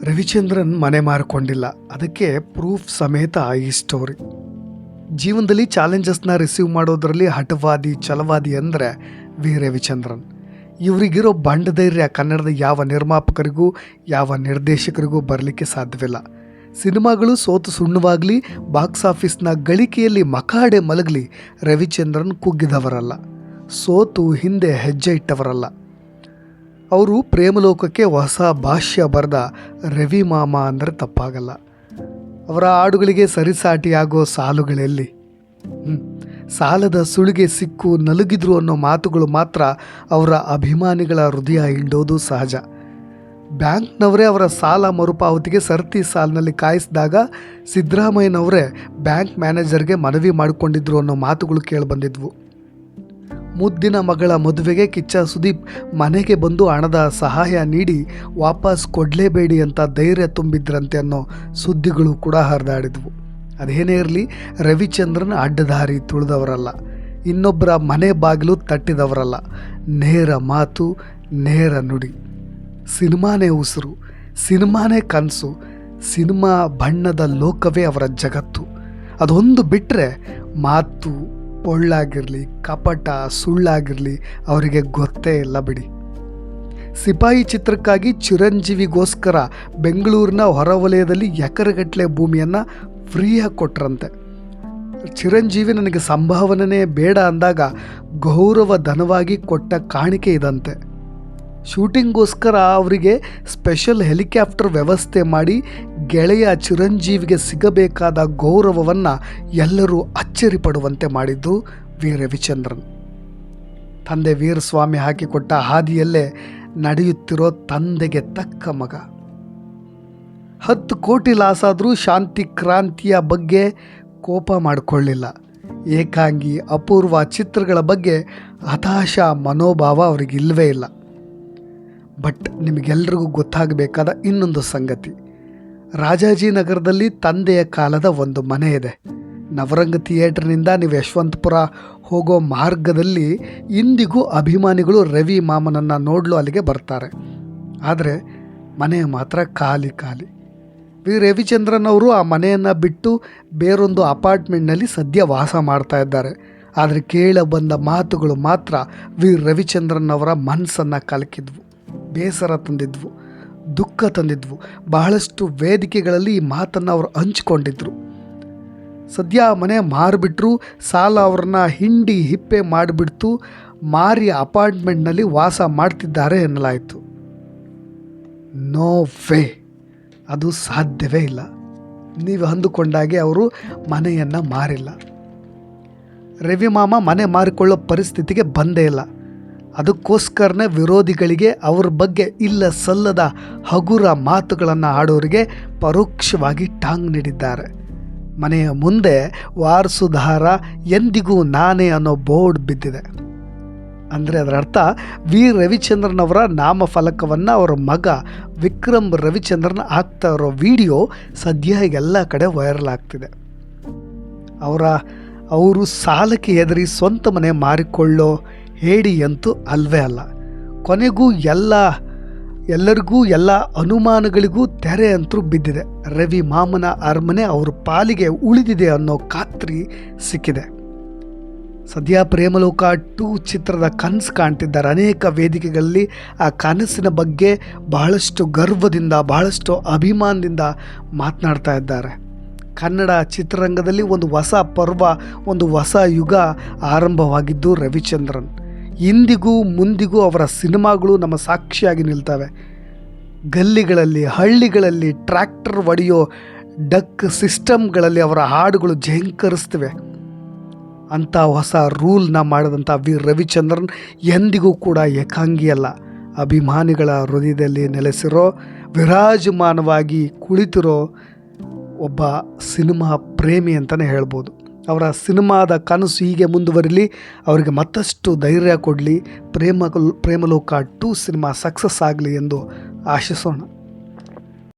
ರವಿಚಂದ್ರನ್ ಮನೆ ಮಾರಿಕೊಂಡಿಲ್ಲ. ಅದಕ್ಕೆ ಪ್ರೂಫ್ ಸಮೇತ ಈ ಸ್ಟೋರಿ. ಜೀವನದಲ್ಲಿ ಚಾಲೆಂಜಸ್ನ ರಿಸೀವ್ ಮಾಡೋದ್ರಲ್ಲಿ ಹಠವಾದಿ, ಛಲವಾದಿ ಅಂದರೆ ವಿ. ರವಿಚಂದ್ರನ್. ಇವರಿಗಿರೋ ಬಂಡ ಧೈರ್ಯ ಕನ್ನಡದ ಯಾವ ನಿರ್ಮಾಪಕರಿಗೂ, ಯಾವ ನಿರ್ದೇಶಕರಿಗೂ ಬರಲಿಕ್ಕೆ ಸಾಧ್ಯವಿಲ್ಲ. ಸಿನಿಮಾಗಳು ಸೋತು ಸುಣ್ಣವಾಗಲಿ, ಬಾಕ್ಸ್ ಆಫೀಸ್ನ ಗಳಿಕೆಯಲ್ಲಿ ಮಕಾಡೆ ಮಲಗಲಿ ರವಿಚಂದ್ರನ್ ಕುಗ್ಗಿದವರಲ್ಲ. ಸೋತು ಹಿಂದೆ ಹೆಜ್ಜೆ ಇಟ್ಟವರಲ್ಲ. ಅವರು ಪ್ರೇಮಲೋಕಕ್ಕೆ ಹೊಸ ಭಾಷ್ಯ ಬರೆದ ರವಿ ಮಾಮ ಅಂದರೆ ತಪ್ಪಾಗಲ್ಲ ಅವರ ಹಾಡುಗಳಿಗೆ ಸರಿಸಾಟಿಯಾಗೋ ಸಾಲುಗಳಲ್ಲಿ. ಸಾಲದ ಸುಳಿಗೆ ಸಿಕ್ಕು ನಲುಗಿದ್ರು ಅನ್ನೋ ಮಾತುಗಳು ಮಾತ್ರ ಅವರ ಅಭಿಮಾನಿಗಳ ಹೃದಯ ಹಿಂಡೋದು ಸಹಜ ಬ್ಯಾಂಕ್ನವರೇ ಅವರ ಸಾಲ ಮರುಪಾವತಿಗೆ ಸರತಿ ಸಾಲಿನಲ್ಲಿ ಕಾಯಿಸಿದಾಗ ಸಿದ್ದರಾಮಯ್ಯನವರೇ ಬ್ಯಾಂಕ್ ಮ್ಯಾನೇಜರ್ಗೆ ಮನವಿ ಮಾಡಿಕೊಂಡಿದ್ರು ಅನ್ನೋ ಮಾತುಗಳು ಕೇಳಿಬಂದಿದ್ವು ಮುದ್ದಿನ ಮಗಳ ಮದುವೆಗೆ ಕಿಚ್ಚ ಸುದೀಪ್ ಮನೆಗೆ ಬಂದು ಹಣದ ಸಹಾಯ ನೀಡಿ ವಾಪಸ್ ಕೊಡಲೇಬೇಡಿ ಅಂತ ಧೈರ್ಯ ತುಂಬಿದ್ರಂತೆ ಅನ್ನೋ ಸುದ್ದಿಗಳು ಕೂಡ ಹರಿದಾಡಿದ್ವು. ಅದೇನೇ ಇರಲಿ, ರವಿಚಂದ್ರನ್ ಅಡ್ಡದಾರಿ ತುಳಿದವರಲ್ಲ. ಇನ್ನೊಬ್ಬರ ಮನೆ ಬಾಗಿಲು ತಟ್ಟಿದವರಲ್ಲ. ನೇರ ಮಾತು, ನೇರ ನುಡಿ. ಸಿನಿಮಾನೇ ಉಸಿರು, ಸಿನಿಮಾನೇ ಕನಸು, ಸಿನಿಮಾ ಬಣ್ಣದ ಲೋಕವೇ ಅವರ ಜಗತ್ತು. ಅದೊಂದು ಬಿಟ್ಟರೆ ಮಾತು ಪೊಳ್ಳಾಗಿರಲಿ ಕಪಟ, ಸುಳ್ಳಾಗಿರಲಿ, ಅವರಿಗೆ ಗೊತ್ತೇ ಇಲ್ಲ ಬಿಡಿ. ಸಿಪಾಯಿ ಚಿತ್ರಕ್ಕಾಗಿ ಚಿರಂಜೀವಿಗೋಸ್ಕರ ಬೆಂಗಳೂರಿನ ಹೊರವಲಯದಲ್ಲಿ ಎಕರೆಗಟ್ಟಲೆ ಭೂಮಿಯನ್ನು ಫ್ರೀಯಾಗಿ ಕೊಟ್ರಂತೆ. ಚಿರಂಜೀವಿ ನನಗೆ ಸಂಭಾವನೆ ಬೇಡ ಅಂದಾಗ ಗೌರವ ಧನವಾಗಿ ಕೊಟ್ಟ ಕಾಣಿಕೆ ಇದಂತೆ. ಶೂಟಿಂಗ್ಗೋಸ್ಕರ ಅವರಿಗೆ ಸ್ಪೆಷಲ್ ಹೆಲಿಕಾಪ್ಟರ್ ವ್ಯವಸ್ಥೆ ಮಾಡಿ ಗೆಳೆಯ ಚಿರಂಜೀವಿಗೆ ಸಿಗಬೇಕಾದ ಗೌರವವನ್ನು ಎಲ್ಲರೂ ಅಚ್ಚರಿ ಪಡುವಂತೆ ಮಾಡಿದ್ದು ವಿ ರವಿಚಂದ್ರನ್ ತಂದೆ ವೀರಸ್ವಾಮಿ ಹಾಕಿಕೊಟ್ಟ ಹಾದಿಯಲ್ಲೇ ನಡೆಯುತ್ತಿರೋ ತಂದೆಗೆ ತಕ್ಕ ಮಗ. ಹತ್ತು ಕೋಟಿ ಲಾಸಾದರೂ ಶಾಂತಿ ಕ್ರಾಂತಿಯ ಬಗ್ಗೆ ಕೋಪ ಮಾಡಿಕೊಳ್ಳಿಲ್ಲ. ಏಕಾಂಗಿ ಅಪೂರ್ವ ಚಿತ್ರಗಳ ಬಗ್ಗೆ ಹತಾಶ ಮನೋಭಾವ ಅವರಿಗಿಲ್ವೇ ಇಲ್ಲ. ಬಟ್ ನಿಮಗೆಲ್ರಿಗೂ ಗೊತ್ತಾಗಬೇಕಾದ ಇನ್ನೊಂದು ಸಂಗತಿ. ರಾಜಾಜಿನಗರದಲ್ಲಿ ತಂದೆಯ ಕಾಲದ ಒಂದು ಮನೆ ಇದೆ. ನವರಂಗ ಥಿಯೇಟ್ರ್ನಿಂದ ನೀವು ಯಶವಂತಪುರ ಹೋಗೋ ಮಾರ್ಗದಲ್ಲಿ ಇಂದಿಗೂ ಅಭಿಮಾನಿಗಳು ರವಿ ಮಾಮನನ್ನು ನೋಡಲು ಅಲ್ಲಿಗೆ ಬರ್ತಾರೆ. ಆದರೆ ಮನೆ ಮಾತ್ರ ಖಾಲಿ ಖಾಲಿ. ವಿ. ರವಿಚಂದ್ರನ್ ಅವರು ಆ ಮನೆಯನ್ನು ಬಿಟ್ಟು ಬೇರೊಂದು ಅಪಾರ್ಟ್ಮೆಂಟ್ನಲ್ಲಿ ಸದ್ಯ ವಾಸ ಮಾಡ್ತಾ ಇದ್ದಾರೆ. ಆದರೆ ಕೇಳ ಬಂದ ಮಾತುಗಳು ಮಾತ್ರ ವಿ. ರವಿಚಂದ್ರನ್ ಅವರ ಮನಸ್ಸನ್ನು ಕಲಕಿದ್ವು. ಬೇಸರ ತಂದಿದ್ವು, ದುಃಖ ತಂದಿದ್ವು. ಬಹಳಷ್ಟು ವೇದಿಕೆಗಳಲ್ಲಿ ಈ ಮಾತನ್ನು ಅವರು ಹಂಚಿಕೊಂಡಿದ್ರು. ಸದ್ಯ ಮನೆ ಮಾರಿಬಿಟ್ರು, ಸಾಲ ಅವ್ರನ್ನ ಹಿಂಡಿ ಹಿಪ್ಪೆ ಮಾಡಿಬಿಡ್ತು, ಮಾರಿ ಅಪಾರ್ಟ್ಮೆಂಟ್ನಲ್ಲಿ ವಾಸ ಮಾಡ್ತಿದ್ದಾರೆ ಎನ್ನಲಾಯಿತು. ನೋ ವೇ, ಅದು ಸಾಧ್ಯವೇ ಇಲ್ಲ. ನೀವು ಅಂದುಕೊಂಡಾಗೆ ಅವರು ಮನೆಯನ್ನು ಮಾರಿಲ್ಲ. ರವಿ ಮಾಮ ಮನೆ ಮಾರಿಕೊಳ್ಳೋ ಪರಿಸ್ಥಿತಿಗೆ ಬಂದೇ ಇಲ್ಲ. ಅದಕ್ಕೋಸ್ಕರನೇ ವಿರೋಧಿಗಳಿಗೆ ಅವ್ರ ಬಗ್ಗೆ ಇಲ್ಲ ಸಲ್ಲದ ಹಗುರ ಮಾತುಗಳನ್ನು ಆಡೋರಿಗೆ ಪರೋಕ್ಷವಾಗಿ ಟಾಂಗ್ ನೀಡಿದ್ದಾರೆ. ಮನೆಯ ಮುಂದೆ ವಾರಸುಧಾರ ಎಂದಿಗೂ ನಾನೇ ಅನ್ನೋ ಬೋರ್ಡ್ ಬಿದ್ದಿದೆ. ಅಂದರೆ ಅದರ ಅರ್ಥ ವಿ ರವಿಚಂದ್ರನ್ ಅವರ ನಾಮಫಲಕವನ್ನು ಅವರ ಮಗ ವಿಕ್ರಮ್ ರವಿಚಂದ್ರನ್ ಆಗ್ತಾ ಇರೋ ವಿಡಿಯೋ ಸದ್ಯ ಎಲ್ಲ ಕಡೆ ವೈರಲ್ ಆಗ್ತಿದೆ. ಅವರ, ಅವರು ಸಾಲಕ್ಕೆ ಹೆದರಿ ಸ್ವಂತ ಮನೆ ಮಾರಿಕೊಳ್ಳೋ ಹೇಡಿ ಅಂತೂ ಅಲ್ವೇ ಅಲ್ಲ. ಕೊನೆಗೂ ಎಲ್ಲ, ಎಲ್ಲರಿಗೂ ಎಲ್ಲ ಅನುಮಾನಗಳಿಗೂ ತೆರೆ ಅಂತೂ ಬಿದ್ದಿದೆ. ರವಿ ಮಾಮನ ಅರಮನೆ ಅವ್ರ ಪಾಲಿಗೆ ಉಳಿದಿದೆ ಅನ್ನೋ ಖಾತ್ರಿ ಸಿಕ್ಕಿದೆ. ಸದ್ಯ ಪ್ರೇಮಲೋಕ ಟೂ ಚಿತ್ರದ ಕನಸು ಕಾಣ್ತಿದ್ದಾರೆ. ಅನೇಕ ವೇದಿಕೆಗಳಲ್ಲಿ ಆ ಕನಸಿನ ಬಗ್ಗೆ ಬಹಳಷ್ಟು ಗರ್ವದಿಂದ, ಬಹಳಷ್ಟು ಅಭಿಮಾನದಿಂದ ಮಾತನಾಡ್ತಾ ಇದ್ದಾರೆ. ಕನ್ನಡ ಚಿತ್ರರಂಗದಲ್ಲಿ ಒಂದು ಹೊಸ ಪರ್ವ, ಒಂದು ಹೊಸ ಯುಗ ಆರಂಭವಾಗಿದ್ದು ರವಿಚಂದ್ರನ್. ಇಂದಿಗೂ ಮುಂದಿಗೂ ಅವರ ಸಿನಿಮಾಗಳು ನಮ್ಮ ಸಾಕ್ಷಿಯಾಗಿ ನಿಲ್ತವೆ. ಗಲ್ಲಿಗಳಲ್ಲಿ, ಹಳ್ಳಿಗಳಲ್ಲಿ ಟ್ರ್ಯಾಕ್ಟರ್ ಒಡೆಯೋ ಡಕ್ ಸಿಸ್ಟಮ್ಗಳಲ್ಲಿ ಅವರ ಹಾಡುಗಳು ಝಂಕರಿಸ್ತವೆ ಅಂಥ ಹೊಸ ರೂಲ್ನ ಮಾಡಿದಂಥ ವಿ ರವಿಚಂದ್ರನ್ ಎಂದಿಗೂ ಕೂಡ ಏಕಾಂಗಿಯಲ್ಲ. ಅಭಿಮಾನಿಗಳ ಹೃದಯದಲ್ಲಿ ನೆಲೆಸಿರೋ, ವಿರಾಜಮಾನವಾಗಿ ಕುಳಿತಿರೋ ಒಬ್ಬ ಸಿನಿಮಾ ಪ್ರೇಮಿ ಅಂತಲೇ ಹೇಳ್ಬೋದು. ಅವರ ಸಿನಿಮಾದ ಕನಸು ಹೀಗೆ ಮುಂದುವರಿಲಿ, ಅವರಿಗೆ ಮತ್ತಷ್ಟು ಧೈರ್ಯ ಕೊಡಲಿ, Prema, Premaloka two cinema success ಆಗಲಿ ಎಂದು ಆಶಿಸೋಣ.